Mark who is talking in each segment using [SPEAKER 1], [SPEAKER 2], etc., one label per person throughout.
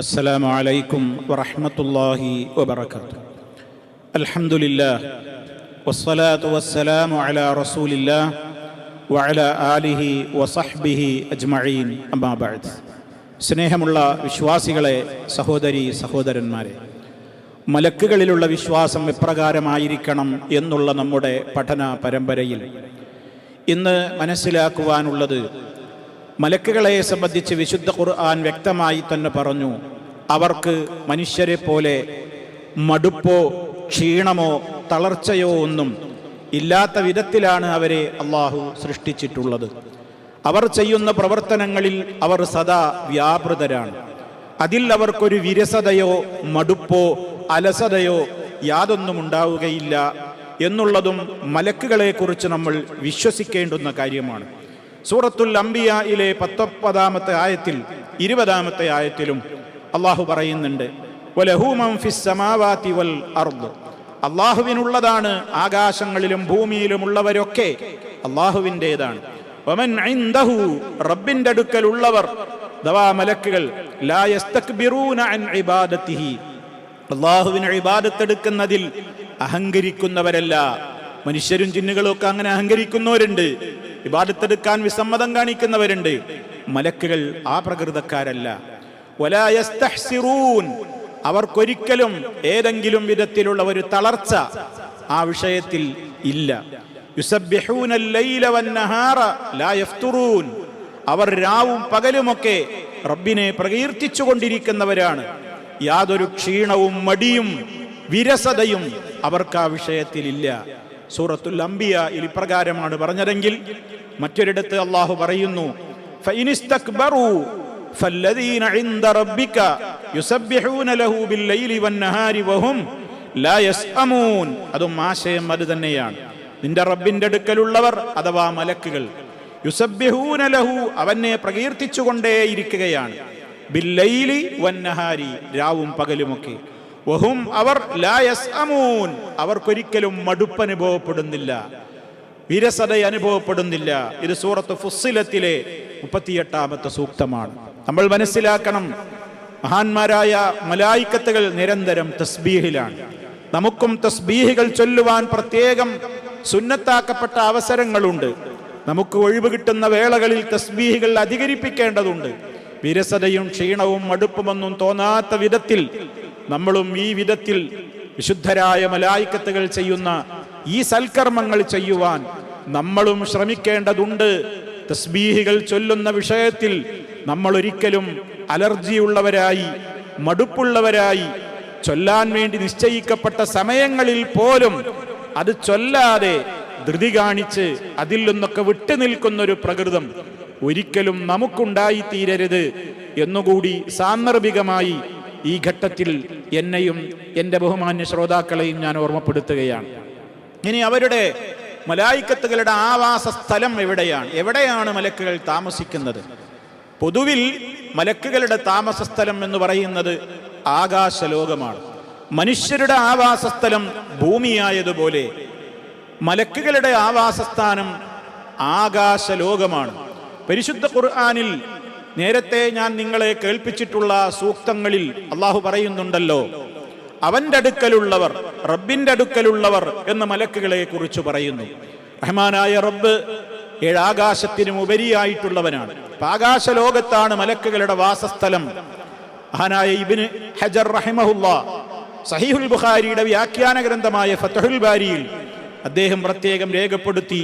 [SPEAKER 1] السلام عليكم ورحمة الله وبركاته الحمد لله والصلاة والسلام على رسول الله وعلى آله وصحبه أجمعين أما بعد സ്നേഹമുള്ള വിശ്വാസികളെ സഹോദരി സഹോദരന്മാരെ മലക്കുകളിലുള്ള വിശ്വാസം എപ്രകാരമായിരിക്കണം എന്നുള്ള നമ്മുടെ പഠന പരമ്പരയിൽ ഇന്ന് മനസ്സിലാക്കുവാനുള്ളത് മലക്കുകളെ സംബന്ധിച്ച് വിശുദ്ധ ഖുർആൻ വ്യക്തമായി തന്നെ പറഞ്ഞു അവർക്ക് മനുഷ്യരെ പോലെ മടുപ്പോ ക്ഷീണമോ തളർച്ചയോ ഒന്നും ഇല്ലാത്ത വിധത്തിലാണ് അവരെ അള്ളാഹു സൃഷ്ടിച്ചിട്ടുള്ളത്. അവർ ചെയ്യുന്ന പ്രവർത്തനങ്ങളിൽ അവർ സദാ വ്യാപൃതരാണ്. അതിൽ അവർക്കൊരു വിരസതയോ മടുപ്പോ അലസതയോ യാതൊന്നും ഉണ്ടാവുകയില്ല എന്നുള്ളതും മലക്കുകളെക്കുറിച്ച് നമ്മൾ വിശ്വസിക്കേണ്ടുന്ന കാര്യമാണ്. സൂറത്തുൽ അംബിയയിലെ പത്തൊമ്പതാമത്തെ ആയത്തിൽ ഇരുപതാമത്തെ ആയത്തിലും അള്ളാഹു പറയുന്നുണ്ട് അള്ളാഹുവിനുള്ളതാണ് ആകാശങ്ങളിലും ഭൂമിയിലും ഉള്ളവരൊക്കെ അള്ളാഹുവിന്റെതാണ് റബ്ബിന്റെ അടുക്കലുള്ളവർ ദവാ മലക്കുകൾ ഇബാദത്തെടുക്കുന്നതിൽ അഹങ്കരിക്കുന്നവരല്ല. മനുഷ്യരും ജിന്നുകളും ഒക്കെ അങ്ങനെ അഹങ്കരിക്കുന്നവരുണ്ട്. ഇബാദത്തെടുക്കാൻ വിസമ്മതം കാണിക്കുന്നവരുണ്ട്. മലക്കുകൾ ആ പ്രകൃതക്കാരല്ല. അവർക്കൊരിക്കലും ഏതെങ്കിലും വിധത്തിലുള്ള ഒരു തളർച്ച ആ വിഷയത്തിൽ ഇല്ല. അവർ രാവും പകലുമൊക്കെ റബ്ബിനെ പ്രകീർത്തിച്ചു കൊണ്ടിരിക്കുന്നവരാണ്. യാതൊരു ക്ഷീണവും മടിയും വിരസതയും അവർക്ക് ആ വിഷയത്തിലില്ല സൂറത്തുൽ അംബിയ ഇപ്രകാരമാണ് പറഞ്ഞതെങ്കിൽ മറ്റൊരിടത്ത് അള്ളാഹു പറയുന്നു فالذين عند ربك يسبحون له بالليل والنهار وهم لا يسأمون അതും ആശയം അത് തന്നെയാണ് നിന്റെ റബ്ബിന്റെ അടുക്കലുള്ളവർ അഥവാ മലക്കുകൾ യുസബ്ബിഹൂന ലഹു അവനെ പ്രകീർത്തിച്ചുകൊണ്ടേയിരിക്കുകയാണ് ബില്ലൈലി വന്നഹാരി രാവും പകലുമൊക്കെ വഹും അവർ ലാ യസ്അമൂൻ അവർക്കൊരിക്കലും മടുപ്പ് അനുഭവപ്പെടുന്നില്ല വിരസത അനുഭവപ്പെടുന്നില്ല ഇത് സൂറത്ത് ഫുസ്സിലത്തിലെ മുപ്പത്തിയെട്ടാമത്തെ സൂക്തമാണ് നമ്മൾ മനസ്സിലാക്കണം. മഹാന്മാരായ മലായിക്കത്തുകൾ നിരന്തരം തസ്ബീഹിലാണ്. നമുക്കും തസ്ബീഹികൾ ചൊല്ലുവാൻ പ്രത്യേകം സുന്നത്താക്കപ്പെട്ട അവസരങ്ങളുണ്ട്. നമുക്ക് ഒഴിവ് കിട്ടുന്ന വേളകളിൽ തസ്ബീഹികൾ അധികരിപ്പിക്കേണ്ടതുണ്ട്. വിരസതയും ക്ഷീണവും മടുപ്പുമൊന്നും തോന്നാത്ത വിധത്തിൽ നമ്മളും ഈ വിധത്തിൽ വിശുദ്ധരായ മലായിക്കത്തുകൾ ചെയ്യുന്ന ഈ സൽക്കർമ്മങ്ങൾ ചെയ്യുവാൻ നമ്മളും ശ്രമിക്കേണ്ടതുണ്ട്. തസ്ബീഹികൾ ചൊല്ലുന്ന വിഷയത്തിൽ നമ്മൾ ഒരിക്കലും അലർജിയുള്ളവരായി മടുപ്പുള്ളവരായി ചൊല്ലാൻ വേണ്ടി നിശ്ചയിക്കപ്പെട്ട സമയങ്ങളിൽ പോലും അത് ചൊല്ലാതെ ധൃതി കാണിച്ച് അതിൽ നിന്നൊക്കെ വിട്ടുനിൽക്കുന്ന ഒരു പ്രകൃതം ഒരിക്കലും നമുക്കുണ്ടായി തീരരുത് എന്നുകൂടി സാന്ദർഭികമായി ഈ ഘട്ടത്തിൽ എന്നെയും എന്റെ ബഹുമാന്യ ശ്രോതാക്കളെയും ഞാൻ ഓർമ്മപ്പെടുത്തുകയാണ്. ഇനി അവരുടെ മലായിക്കത്തുകളുടെ ആവാസ സ്ഥലം എവിടെയാണ്? എവിടെയാണ് മലക്കുകൾ താമസിക്കുന്നത്? പൊതുവിൽ മലക്കുകളുടെ താമസ സ്ഥലം എന്ന് പറയുന്നത് ആകാശലോകമാണ്. മനുഷ്യരുടെ ആവാസസ്ഥലം ഭൂമിയായതുപോലെ മലക്കുകളുടെ ആവാസസ്ഥാനം ആകാശലോകമാണ്. പരിശുദ്ധ ഖുർആാനിൽ നേരത്തെ ഞാൻ നിങ്ങളെ കേൾപ്പിച്ചിട്ടുള്ള സൂക്തങ്ങളിൽ അള്ളാഹു പറയുന്നുണ്ടല്ലോ അവന്റെ അടുക്കലുള്ളവർ റബ്ബിന്റെ അടുക്കലുള്ളവർ എന്ന മലക്കുകളെ കുറിച്ച് പറയുന്നു. റഹ്മാനായ റബ്ബ് ഏഴാകാശത്തിനും ഉപരിയായിട്ടുള്ളവനാണ്. ആകാശ ആകാശലോകത്താണ് മലക്കുകളുടെ വാസസ്ഥലം. മഹാനായ ഇബിന് ഹജർ റഹിമഹുല്ല സഹീഹുൽ ബുഖാരിയുടെ വ്യാഖ്യാന ഗ്രന്ഥമായ ഫത്തഹുൽ ബാരിയിൽ അദ്ദേഹം പ്രത്യേകം രേഖപ്പെടുത്തി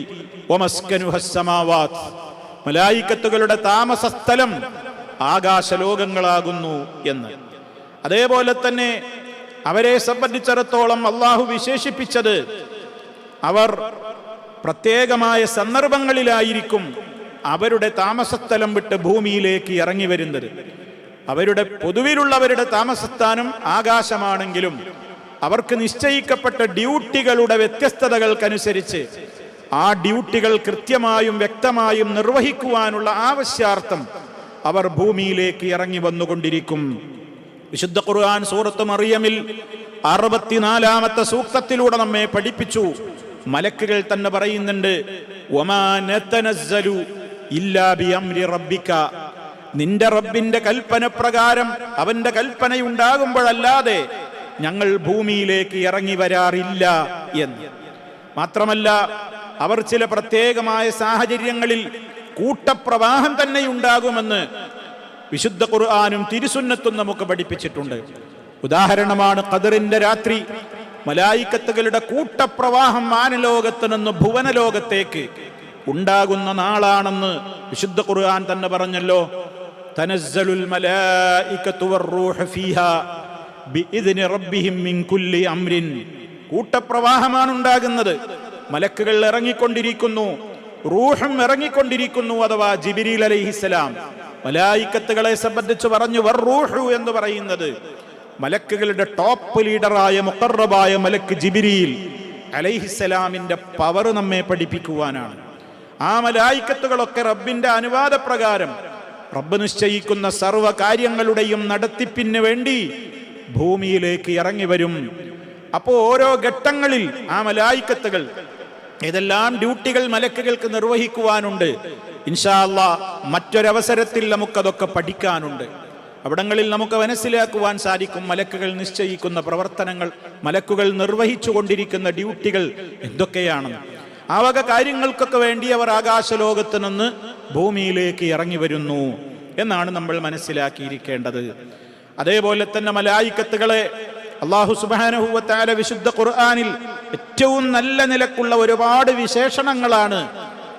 [SPEAKER 1] മലായിക്കത്തുകളുടെ താമസ സ്ഥലം ആകാശലോകങ്ങളാകുന്നു എന്ന്. അതേപോലെ തന്നെ അവരെ സംബന്ധിച്ചിടത്തോളം അള്ളാഹു വിശേഷിപ്പിച്ചത് അവർ പ്രത്യേകമായ സന്ദർഭങ്ങളിലായിരിക്കും അവരുടെ താമസസ്ഥലം വിട്ട് ഭൂമിയിലേക്ക് ഇറങ്ങി വരുന്നത്. അവരുടെ പൊതുവിലുള്ളവരുടെ താമസസ്ഥാനം ആകാശമാണെങ്കിലും അവർക്ക് നിശ്ചയിക്കപ്പെട്ട ഡ്യൂട്ടികളുടെ വ്യത്യസ്തതകൾക്കനുസരിച്ച് ആ ഡ്യൂട്ടികൾ കൃത്യമായും വ്യക്തമായും നിർവഹിക്കുവാനുള്ള ആവശ്യാർത്ഥം അവർ ഭൂമിയിലേക്ക് ഇറങ്ങി വന്നുകൊണ്ടിരിക്കും. വിശുദ്ധ ഖുർആൻ സൂറത്ത് മറിയമിൽ അറുപത്തിനാലാമത്തെ സൂക്തത്തിലൂടെ നമ്മെ പഠിപ്പിച്ചു. മലക്കുകൾ തന്നെ പറയുന്നുണ്ട് നിന്റെ റബ്ബിന്റെ കൽപ്പന പ്രകാരം അവന്റെ കൽപ്പനയുണ്ടാകുമ്പോഴല്ലാതെ ഞങ്ങൾ ഭൂമിയിലേക്ക് ഇറങ്ങി വരാറില്ല എന്ന്. മാത്രമല്ല അവർ ചില പ്രത്യേകമായ സാഹചര്യങ്ങളിൽ കൂട്ടപ്രവാഹം തന്നെ ഉണ്ടാകുമെന്ന് വിശുദ്ധ ഖുർആാനും തിരുസുന്നത്തും നമുക്ക് പഠിപ്പിച്ചിട്ടുണ്ട്. ഉദാഹരണമാണ് ഖദറിന്റെ രാത്രി. മലായിക്കത്തുകളുടെ കൂട്ടപ്രവാഹം മാനലോകത്ത് നിന്ന് ഭുവനലോകത്തേക്ക് ഉണ്ടാകുന്ന നാളാണെന്ന് വിശുദ്ധ ഖുർആൻ തന്നെ പറഞ്ഞല്ലോ. ഫീഹാ റബ്ബിഹിം മിൻ കുല്ലി അംരിൻ. കൂട്ടപ്രവാഹമാണ് ഉണ്ടാകുന്നത്. മലക്കുകൾ ഇറങ്ങിക്കൊണ്ടിരിക്കുന്നു. റൂഹം ഇറങ്ങിക്കൊണ്ടിരിക്കുന്നു അഥവാ ജിബിരിൽ അലൈഹിസ്സലാം. മലായിക്കത്തുകളെ സംബന്ധിച്ച് പറഞ്ഞു വർ റൂഹു എന്ന് പറയുന്നത് മലക്കുകളുടെ ടോപ്പ് ലീഡറായ മുക്കറബായ മലക്ക് ജിബിരിയിൽ അലൈഹിസ്സലാമിന്റെ പവർ നമ്മെ പഠിപ്പിക്കുവാനാണ്. ആ മലായിക്കത്തുകളൊക്കെ റബ്ബിന്റെ അനുവാദപ്രകാരം റബ്ബ് നിശ്ചയിക്കുന്ന സർവ കാര്യങ്ങളുടെയും നടത്തിപ്പിന് വേണ്ടി ഭൂമിയിലേക്ക് ഇറങ്ങി വരും അപ്പോൾ ഓരോ ഘട്ടങ്ങളിൽ ആ മലായിക്കത്തുകൾ ഇതെല്ലാം ഡ്യൂട്ടികൾ മലക്കുകൾക്ക് നിർവഹിക്കുവാനുണ്ട്. ഇൻഷാല്ല മറ്റൊരവസരത്തിൽ നമുക്കതൊക്കെ പഠിക്കാനുണ്ട്. അവിടങ്ങളിൽ നമുക്ക് മനസ്സിലാക്കുവാൻ സാധിക്കും മലക്കുകൾ നിശ്ചയിക്കുന്ന പ്രവർത്തനങ്ങൾ മലക്കുകൾ നിർവഹിച്ചു കൊണ്ടിരിക്കുന്ന ഡ്യൂട്ടികൾ എന്തൊക്കെയാണെന്ന് ആ വക കാര്യങ്ങൾക്കൊക്കെ വേണ്ടി അവർ ആകാശലോകത്ത് നിന്ന് ഭൂമിയിലേക്ക് ഇറങ്ങി വരുന്നു എന്നാണ് നമ്മൾ മനസ്സിലാക്കിയിരിക്കേണ്ടത്. അതേപോലെ തന്നെ മലായിക്കത്തുകളെ അള്ളാഹു സുബാനഹുവത്താല വിശുദ്ധ ഖുർആാനിൽ ഏറ്റവും നല്ല നിലക്കുള്ള ഒരുപാട് വിശേഷണങ്ങളാണ്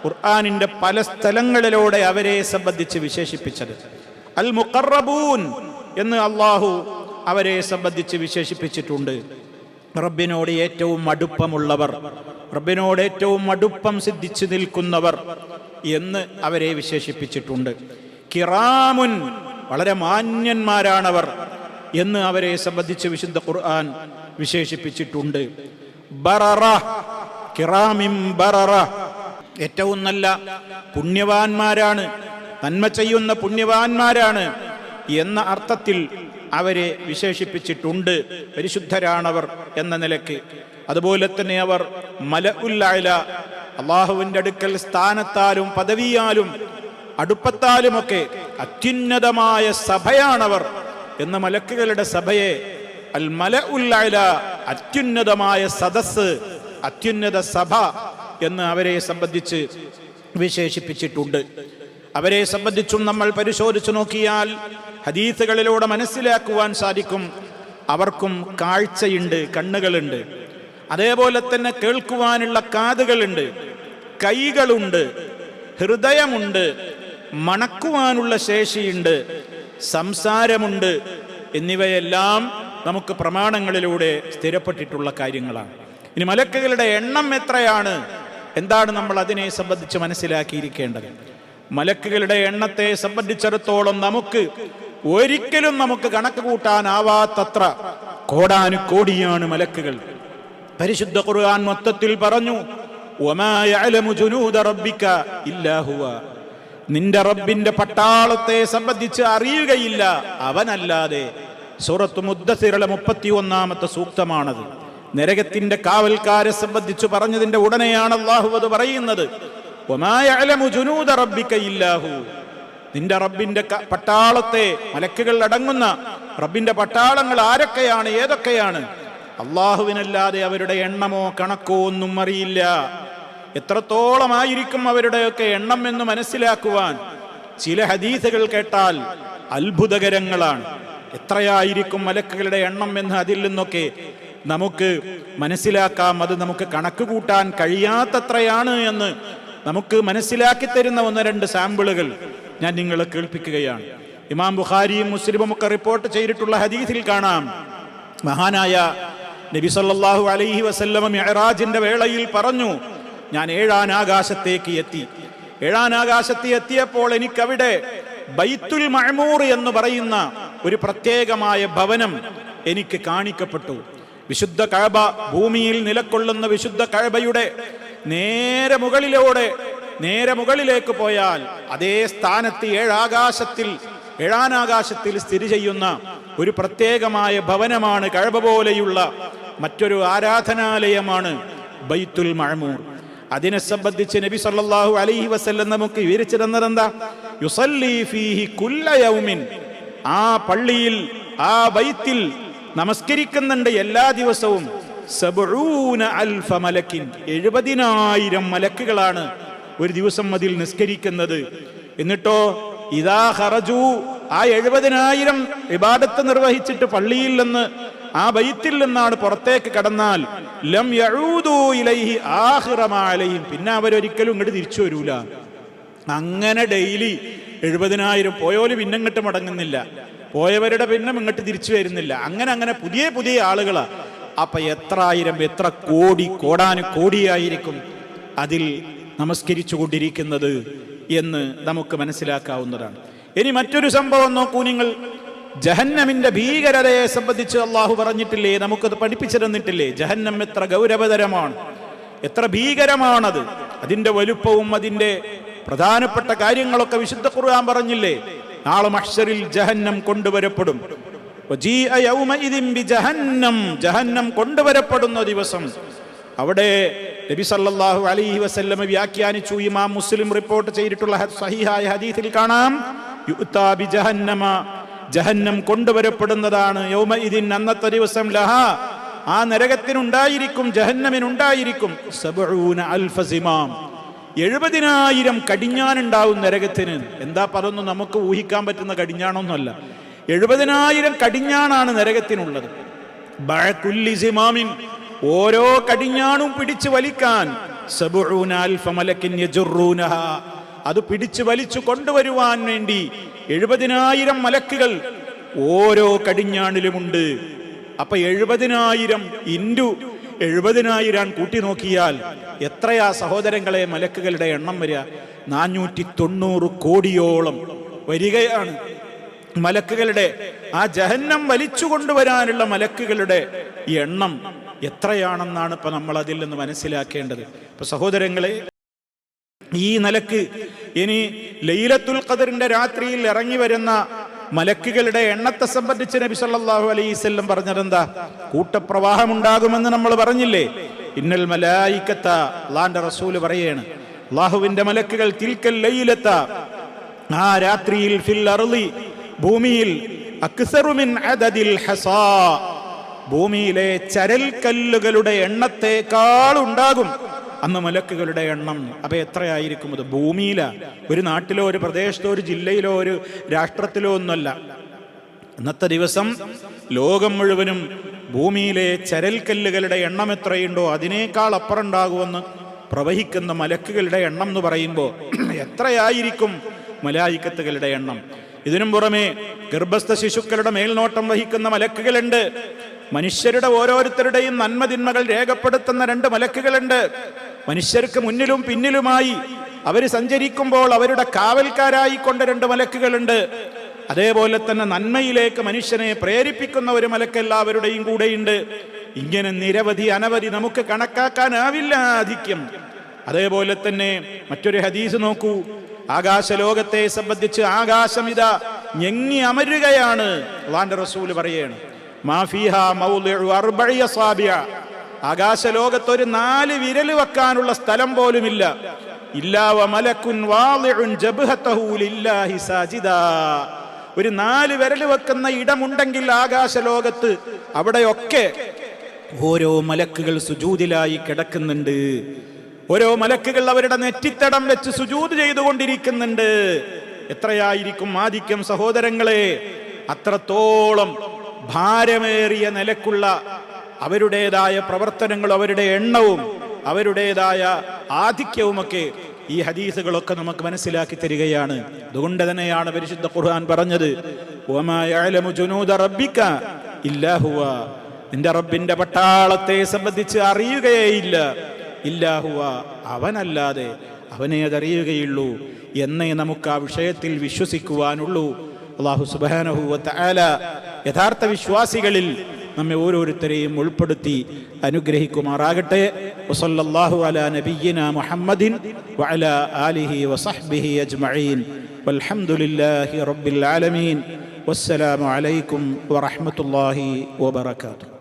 [SPEAKER 1] ഖുർആാനിന്റെ പല സ്ഥലങ്ങളിലൂടെ അവരെ സംബന്ധിച്ച് വിശേഷിപ്പിച്ചത്. അൽ മുഖറബൂൻ എന്ന് അള്ളാഹു അവരെ സംബന്ധിച്ച് വിശേഷിപ്പിച്ചിട്ടുണ്ട്. റബ്ബിനോട് ഏറ്റവും അടുപ്പമുള്ളവർ റബ്ബിനോട് ഏറ്റവും അടുപ്പം സിദ്ധിച്ചു നിൽക്കുന്നവർ എന്ന് അവരെ വിശേഷിപ്പിച്ചിട്ടുണ്ട്. കിറാമുൻ വളരെ മാന്യന്മാരാണവർ എന്ന് അവരെ സംബന്ധിച്ച് വിശുദ്ധ ഖുർആൻ വിശേഷിപ്പിച്ചിട്ടുണ്ട്. ബററ കിറാമിം ബററ ഏറ്റവും നല്ല പുണ്യവാന്മാരാണ്. നന്മ ചെയ്യുന്ന പുണ്യവാന്മാരാണ് എന്ന അർത്ഥത്തിൽ അവരെ വിശേഷിപ്പിച്ചിട്ടുണ്ട് പരിശുദ്ധരാണവർ എന്ന നിലയ്ക്ക് അതുപോലെ തന്നെ അവർ മല ഉല്ലായ അള്ളാഹുവിന്റെ അടുക്കൽ സ്ഥാനത്താലും പദവിയാലും അടുപ്പത്താലുമൊക്കെ അത്യുന്നതമായ സഭയാണവർ എന്ന മലക്കുകളുടെ സഭയെ അൽ മല ഉല്ലായ അത്യുന്നതമായ സദസ് അത്യുന്നത സഭ എന്ന് അവരെ സംബന്ധിച്ച് വിശേഷിപ്പിച്ചിട്ടുണ്ട്. അവരെ സംബന്ധിച്ചും നമ്മൾ പരിശോധിച്ചു നോക്കിയാൽ ഹദീസുകളിലൂടെ മനസ്സിലാക്കുവാൻ സാധിക്കും അവർക്കും കാഴ്ചയുണ്ട് കണ്ണുകളുണ്ട്. അതേപോലെ തന്നെ കേൾക്കുവാനുള്ള കാതുകളുണ്ട് കൈകളുണ്ട് ഹൃദയമുണ്ട് മണക്കുവാനുള്ള ശേഷിയുണ്ട് സംസാരമുണ്ട് എന്നിവയെല്ലാം നമുക്ക് പ്രമാണങ്ങളിലൂടെ സ്ഥിരപ്പെട്ടിട്ടുള്ള കാര്യങ്ങളാണ്. ഇനി മലക്കുകളുടെ എണ്ണം എത്രയാണ്? എന്താണ് നമ്മൾ അതിനെ സംബന്ധിച്ച് മനസ്സിലാക്കിയിരിക്കേണ്ടത്? മലക്കുകളുടെ എണ്ണത്തെ സംബന്ധിച്ചിടത്തോളം നമുക്ക് ഒരിക്കലും നമുക്ക് കണക്ക് കൂട്ടാനാവാത്തത്ര കോടാനുകോടിയാണ് മലക്കുകൾ. പരിശുദ്ധ ഖുർആൻ മൊത്തത്തിൽ പറഞ്ഞു "വമാ യഅലമു ജുനൂദ റബ്ബിക ഇല്ലാ നിന്റെ റബ്ബിന്റെ പട്ടാളത്തെ സംബന്ധിച്ച് അറിയുകയില്ല അവനല്ലാതെ. സൂറത്ത് മുദ്ദസിരളെ മുപ്പത്തി ഒന്നാമത്തെ സൂക്തമാണത്. നരകത്തിന്റെ കാവൽക്കാരെ സംബന്ധിച്ച് പറഞ്ഞതിന്റെ ഉടനെയാണ് അള്ളാഹു അത് പറയുന്നത്. നിന്റെ റബ്ബിന്റെ പട്ടാളത്തെ മലക്കുകൾ അടങ്ങുന്ന റബ്ബിന്റെ പട്ടാളങ്ങൾ ആരൊക്കെയാണ് ഏതൊക്കെയാണ്? അള്ളാഹുവിനല്ലാതെ അവരുടെ എണ്ണമോ കണക്കോ ഒന്നും അറിയില്ല. എത്രത്തോളമായിരിക്കും അവരുടെയൊക്കെ എണ്ണം എന്ന് മനസ്സിലാക്കുവാൻ ചില ഹദീസുകൾ കേട്ടാൽ അത്ഭുതകരങ്ങളാണ്. എത്രയായിരിക്കും മലക്കുകളുടെ എണ്ണം എന്ന് അതിൽ നിന്നൊക്കെ നമുക്ക് മനസ്സിലാക്കാം. അത് നമുക്ക് കണക്ക് കൂട്ടാൻ കഴിയാത്തത്രയാണ് എന്ന് നമുക്ക് മനസ്സിലാക്കി തരുന്ന ഒന്ന് രണ്ട് സാമ്പിളുകൾ ഞാൻ നിങ്ങളെ കേൾപ്പിക്കുകയാണ്. ഇമാം ബുഖാരിയും മുസ്ലിമും ഒക്കെ റിപ്പോർട്ട് ചെയ്തിട്ടുള്ള ഹദീസിൽ കാണാം. മഹാനായ നബി സല്ലാഹു അലൈഹി വസല്ലമ വേളയിൽ പറഞ്ഞു ഞാൻ ഏഴാൻ ആകാശത്തേക്ക് എത്തി. ഏഴാൻ ആകാശത്ത് എത്തിയപ്പോൾ എനിക്കവിടെ ബൈത്തുൽ മഴമൂർ എന്ന് പറയുന്ന ഒരു പ്രത്യേകമായ ഭവനം എനിക്ക് കാണിക്കപ്പെട്ടു. വിശുദ്ധ കഴബ ഭൂമിയിൽ നിലക്കൊള്ളുന്ന വിശുദ്ധ കഴബയുടെ നേരെ മുകളിലൂടെ നേരെ മുകളിലേക്ക് പോയാൽ അതേ സ്ഥാനത്ത് ഏഴാകാശത്തിൽ ഏഴാനാകാശത്തിൽ സ്ഥിതി ചെയ്യുന്ന ഒരു പ്രത്യേകമായ ഭവനമാണ് കഴബ പോലെയുള്ള മറ്റൊരു ആരാധനാലയമാണ് ബൈത്തുൽ മഴമൂർ അതിനെ സംബന്ധിച്ച് നബി സല്ലല്ലാഹു അലൈഹി വസല്ലം നമുക്ക് വിവരിച്ചു തന്നതെന്താ? യുസല്ലി ഫീഹി കുല്ല യൗമിൻ. ആ പള്ളിയിൽ ആ ബൈത്തിൽ നമസ്കരിക്കുന്നുണ്ട് എല്ലാ ദിവസവും. അൽഫ മലക്കിൻ. എഴുപതിനായിരം മലക്കുകളാണ് ഒരു ദിവസം അതിൽ നിസ്കരിക്കുന്നത്. എന്നിട്ടോ ഇതാ ഹറജു ആ എഴുപതിനായിരം വിവാദത്ത് നിർവഹിച്ചിട്ട് പള്ളിയിൽ നിന്ന് ആ ബൈത്തിൽ നിന്നാണ് പുറത്തേക്ക് കടന്നാൽ ലം ഇലൈഹി ആഖിറമാലയും പിന്നെ അവരൊരിക്കലും ഇങ്ങോട്ട് തിരിച്ചു വരൂല. അങ്ങനെ ഡെയിലി എഴുപതിനായിരം പോയോൽ പിന്നെ ഇങ്ങോട്ട് മടങ്ങുന്നില്ല. പോയവരുടെ പിന്നെ ഇങ്ങോട്ട് തിരിച്ചു വരുന്നില്ല. അങ്ങനെ അങ്ങനെ പുതിയ പുതിയ ആളുകളാ. അപ്പൊ എത്ര ആയിരം എത്ര കോടി കോടാനു കോടിയായിരിക്കും അതിൽ നമസ്കരിച്ചു കൊണ്ടിരിക്കുന്നത് എന്ന് നമുക്ക് മനസ്സിലാക്കാവുന്നതാണ്. ഇനി മറ്റൊരു സംഭവം നോക്കൂ നിങ്ങൾ. ജഹന്നമിന്റെ ഭീകരതയെ സംബന്ധിച്ച് അള്ളാഹു പറഞ്ഞിട്ടില്ലേ? നമുക്കത് പഠിപ്പിച്ചു തന്നിട്ടില്ലേ ജഹന്നം എത്ര ഗൗരവതരമാണ്. എത്ര ഭീകരമാണത്. അതിന്റെ വലുപ്പവും അതിന്റെ പ്രധാനപ്പെട്ട കാര്യങ്ങളൊക്കെ വിശുദ്ധ ഖുർആൻ പറഞ്ഞില്ലേ? നാളെ മഷറിൽ ജഹന്നം കൊണ്ടുവരപ്പെടും. ജഹന്നം കൊണ്ടുവരപ്പെടുന്ന ദിവസം. അവിടെ നബി സല്ലല്ലാഹു അലൈഹി വസല്ലമ വ്യാഖ്യാനിച്ചു. ഇമാം മുസ്ലിം റിപ്പോർട്ട് ചെയ്തിട്ടുള്ള സഹിഹായ ഹദീസിൽ കാണാം. യുത്താബി ബിജഹന്നമ. ജഹന്നം കൊണ്ടുവരപ്പെടുന്നതാണ്. യൗമ ഇതിൻ അന്നത്തെ ദിവസം ലഹ. ആ നരകത്തിനുണ്ടായിരിക്കും ജഹന്നമിനുണ്ടായിരിക്കും. സബഊന അൽഫ സിമാം. എഴുപതിനായിരം കടിഞ്ഞാനുണ്ടാവും നരകത്തിന്. എന്താ പതൊന്നും നമുക്ക് ഊഹിക്കാൻ പറ്റുന്ന കടിഞ്ഞാണൊന്നുമല്ല. എഴുപതിനായിരം കടിഞ്ഞാണാണ് നരകത്തിനുള്ളത്. ഓരോ കടിഞ്ഞാണും പിടിച്ചു വലിക്കാൻ അത് പിടിച്ചു വലിച്ചു കൊണ്ടുവരുവാൻ വേണ്ടി എഴുപതിനായിരം മലക്കുകൾ ഓരോ കടിഞ്ഞാണിലുമുണ്ട്. അപ്പൊ എഴുപതിനായിരം ഇന്റു എഴുപതിനായിരം കൂട്ടി നോക്കിയാൽ എത്രയാ സഹോദരങ്ങളെ മലക്കുകളുടെ എണ്ണം വരിക? നാനൂറ്റി തൊണ്ണൂറ് കോടിയോളം വരികയാണ്. മലക്കുകളുടെ ആ ജഹന്നം വലിച്ചു കൊണ്ടുവരാനുള്ള മലക്കുകളുടെ എണ്ണം എത്രയാണെന്നാണ് ഇപ്പൊ നമ്മൾ അതിൽ നിന്ന് മനസ്സിലാക്കേണ്ടത്. ഇപ്പൊ സഹോദരങ്ങളെ ഈ നിലയ്ക്ക് ഇനി ലൈലത്തുൽ ഖദറിന്റെ രാത്രിയിൽ ഇറങ്ങി വരുന്ന മലക്കുകളുടെ എണ്ണത്തെ സംബന്ധിച്ച് നബി സല്ലല്ലാഹു അലൈഹി വസല്ലം പറഞ്ഞതെന്താ കൂട്ടപ്രവാഹം ഉണ്ടാകുമെന്ന് നമ്മൾ പറഞ്ഞില്ലേ? ഇന്നൽ മലായിക്കത്ത അള്ളാന്റെ റസൂൽ പറയാണ് അള്ളാഹുവിന്റെ മലക്കുകൾ തിൽക്കൽ ലൈലത്ത ആ രാത്രിയിൽ ഫിൽ അർളി ഭൂമിയിൽ അക്സറു മിൻ അദദിൽ ഹസാ. ഭൂമിയിലെ ചരൽ കല്ലുകളുടെ എണ്ണത്തെക്കാൾ ഉണ്ടാകും. അന്ന് മലക്കുകളുടെ എണ്ണം അപ്പൊ എത്രയായിരിക്കും അത്? ഭൂമിയില. ഒരു നാട്ടിലോ ഒരു പ്രദേശത്തോ ഒരു ജില്ലയിലോ ഒരു രാഷ്ട്രത്തിലോ ഒന്നുമല്ല. ഇന്നത്തെ ദിവസം ലോകം മുഴുവനും ഭൂമിയിലെ ചരൽക്കല്ലുകളുടെ എണ്ണം എത്രയുണ്ടോ അതിനേക്കാൾ അപ്പുറം ഉണ്ടാകുമെന്ന് പ്രവഹിക്കുന്ന മലക്കുകളുടെ എണ്ണം എന്ന് പറയുമ്പോൾ എത്രയായിരിക്കും മലായിക്കത്തുകളുടെ എണ്ണം? ഇതിനും പുറമെ ഗർഭസ്ഥ ശിശുക്കളുടെ മേൽനോട്ടം വഹിക്കുന്ന മലക്കുകളുണ്ട്. മനുഷ്യരുടെ ഓരോരുത്തരുടെയും നന്മതിന്മകൾ രേഖപ്പെടുത്തുന്ന രണ്ട് മലക്കുകളുണ്ട്. മനുഷ്യർക്ക് മുന്നിലും പിന്നിലുമായി അവർ സഞ്ചരിക്കുമ്പോൾ അവരുടെ കാവൽക്കാരായി കൊണ്ട് രണ്ട് മലക്കുകളുണ്ട്. അതേപോലെ തന്നെ നന്മയിലേക്ക് മനുഷ്യനെ പ്രേരിപ്പിക്കുന്ന ഒരു മലക്കെല്ലാവരുടെയും കൂടെയുണ്ട്. ഇങ്ങനെ നിരവധി അനവധി നമുക്ക് കണക്കാക്കാനാവില്ല ആധിക്യം. അതേപോലെ തന്നെ മറ്റൊരു ഹദീസ് നോക്കൂ. ആകാശലോകത്തെ സംബന്ധിച്ച് ആകാശം ഇതാ ഞെങ്ങി അമരുകയാണ്. അള്ളാന്റെ റസൂൽ പറയാണ് മാഫിഹ. ആകാശലോകത്ത് ഒരു നാല് വിരൽ വെക്കാനുള്ള സ്ഥലം പോലുമില്ല. ഇല്ലാവ ഒരു നാല് വിരൽ വെക്കുന്ന ഇടമുണ്ടെങ്കിൽ ആകാശലോകത്ത് അവിടെയൊക്കെ ഓരോ മലക്കുകൾ സുജൂതിലായി കിടക്കുന്നുണ്ട്. ഓരോ മലക്കുകൾ അവരുടെ നെറ്റിത്തടം വെച്ച് സുജൂത് ചെയ്തുകൊണ്ടിരിക്കുന്നുണ്ട്. എത്രയായിരിക്കും ആധിക്യം സഹോദരങ്ങളെ? അത്രത്തോളം ഭാരമേറിയ നിലക്കുള്ള അവരുടേതായ പ്രവർത്തനങ്ങളും അവരുടെ എണ്ണവും അവരുടേതായ ആധിക്യവുമൊക്കെ ഈ ഹദീസുകളൊക്കെ നമുക്ക് മനസ്സിലാക്കി തരികയാണ്. അതുകൊണ്ട് തന്നെയാണ് പരിശുദ്ധ ഖുർആൻ പറഞ്ഞത്. നിന്റെ റബ്ബിന്റെ പട്ടാളത്തെ സംബന്ധിച്ച് അറിയുകയേയില്ല ഇല്ലാഹുവ അവനല്ലാതെ അവനെ അതറിയുകയുള്ളൂ. എന്നേ നമുക്ക് ആ വിഷയത്തിൽ വിശ്വസിക്കുവാനുള്ളൂ. അള്ളാഹു സുബാനഹുവത്ത ആല യഥാർത്ഥ വിശ്വാസികളിൽ നമ്മെ ഓരോരുത്തരെയും ഉൾപ്പെടുത്തി അനുഗ്രഹിക്കുമാറാകട്ടെ. വസല്ലല്ലാഹു അലാ നബിയ്യിന മുഹമ്മദിൻ വഅലാ ആലിഹി വസഹ്ബിഹി അജ്മഈൻ. വൽഹംദുലില്ലാഹി റബ്ബിൽ ആലമീൻ. വസ്സലാമു അലൈക്കും വറഹ്മത്തുള്ളാഹി വബറകാതുഹു